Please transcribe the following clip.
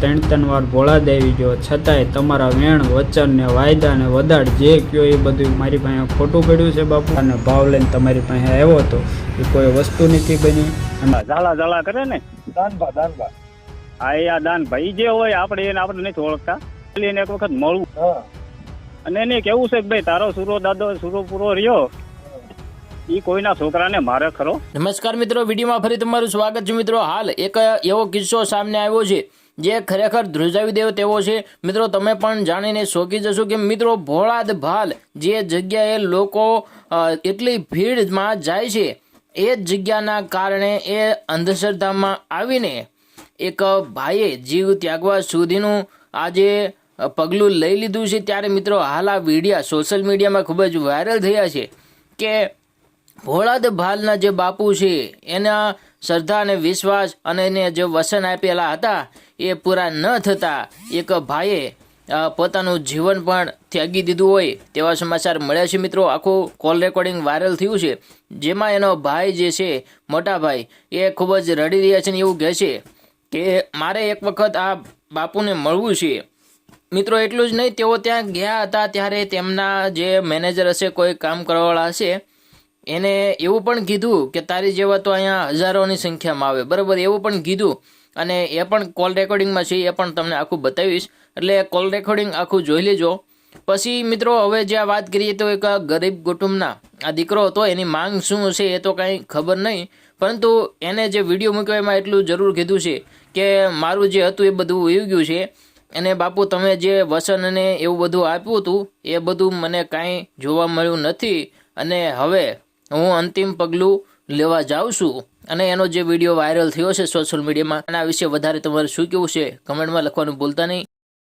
ત્રણ ત્રણ વાર ભોળા દેવી ગયો છતાંય તમારા વેણ વચન ને વાયદા ને વદાડ જે કયો એ બધું મારી પાસે ખોટું પડ્યું છે બાપુ? અને ભાવ લઈને તમારી પાસે આવ્યો હતો એ કોઈ વસ્તુ નથી બની. અને ઝાલા ઝાલા કરે ને? દાનભા દાનભા. હા એ આ દાન ભાઈ જે હોય આપણે એને આપણે નથી ઓળખતા. એને એક વખત મળવું. અને એને કેવું છે કે ભાઈ તારો સુરો દાદો સુરો પૂરો રહ્યો. એ કોઈના છોકરાને મારે ખરો. નમસ્કાર મિત્રો વિડીયોમાં ફરી તમારું સ્વાગત છે મિત્રો. હાલ એક એવો કિસ્સો સામે આવ્યો છે. જે ખરેખર ધ્રુજાવી દેવો તેવો છે. મિત્રો, તમે પણ જાણીને શોકી જશો કે મિત્રો, ભોળાદ ભાલ જે જગ્યાએ લોકો એટલી ભીડમાં જાય છે, એ જગ્યાના કારણે એ અંધશ્રદ્ધામાં આવીને એક ભાઈએ જીવ ત્યાગવા સુધીનું આજે પગલું લઈ લીધું છે. ત્યારે મિત્રો, હાલ આ વિડીયા સોશિયલ મીડિયામાં ખૂબ જ વાયરલ થયા છે કે ભોળાદ ભાલના જે બાપુ છે, એના શ્રદ્ધા અને વિશ્વાસ અને એને જે વસન આપેલા હતા, એ પૂરા ન થતા એક ભાઈએ પોતાનું જીવન પણ ત્યાગી દીધું હોય તેવા સમાચાર મળ્યા છે મિત્રો. આખું કોલ રેકોર્ડિંગ વાયરલ થયું છે. જેમાં એનો ભાઈ જે છે, મોટા ભાઈ, એ ખૂબ જ રડી રહ્યા છે ને એવું કહે છે કે, મારે એક વખત આ બાપુને મળવું છે. મિત્રો, એટલું જ નહીં, તેઓ ત્યાં ગયા હતા ત્યારે તેમના જે મેનેજર હશે, કોઈ કામ કરવાવાળા હશે એને એવું પણ કીધું કે તારી જેવા તો અહીંયા હજારોની સંખ્યામાં આવે. બરાબર, એવું પણ કીધું. અને એ પણ કોલ રેકોર્ડિંગમાં છે, એ પણ તમને આખું બતાવીશ. એટલે કોલ રેકોર્ડિંગ આખું જોઈ લેજો. પછી મિત્રો, હવે જે વાત કરીએ તો એક ગરીબ કુટુંબના, આ દીકરો હતો, એની માંગ શું છે એ તો કાંઈ ખબર નહીં. પરંતુ એને જે વીડિયો મૂક્યો એમાં એટલું જરૂર કીધું છે કે મારું જે હતું એ બધું વહી ગયું છે. અને બાપુ, તમે જે વસન અને એવું બધું આપ્યું હતું, એ બધું મને કાંઈ જોવા મળ્યું નથી. અને હવે હું અંતિમ પગલું લેવા જાઉં છું. અને એનો જે વીડિયો વાયરલ થયો છે સોશિયલ મીડિયામાં એના વિશે વધારે તમારે શું કેવું છે? કમેન્ટમાં લખવાનું ભૂલતા નહીં.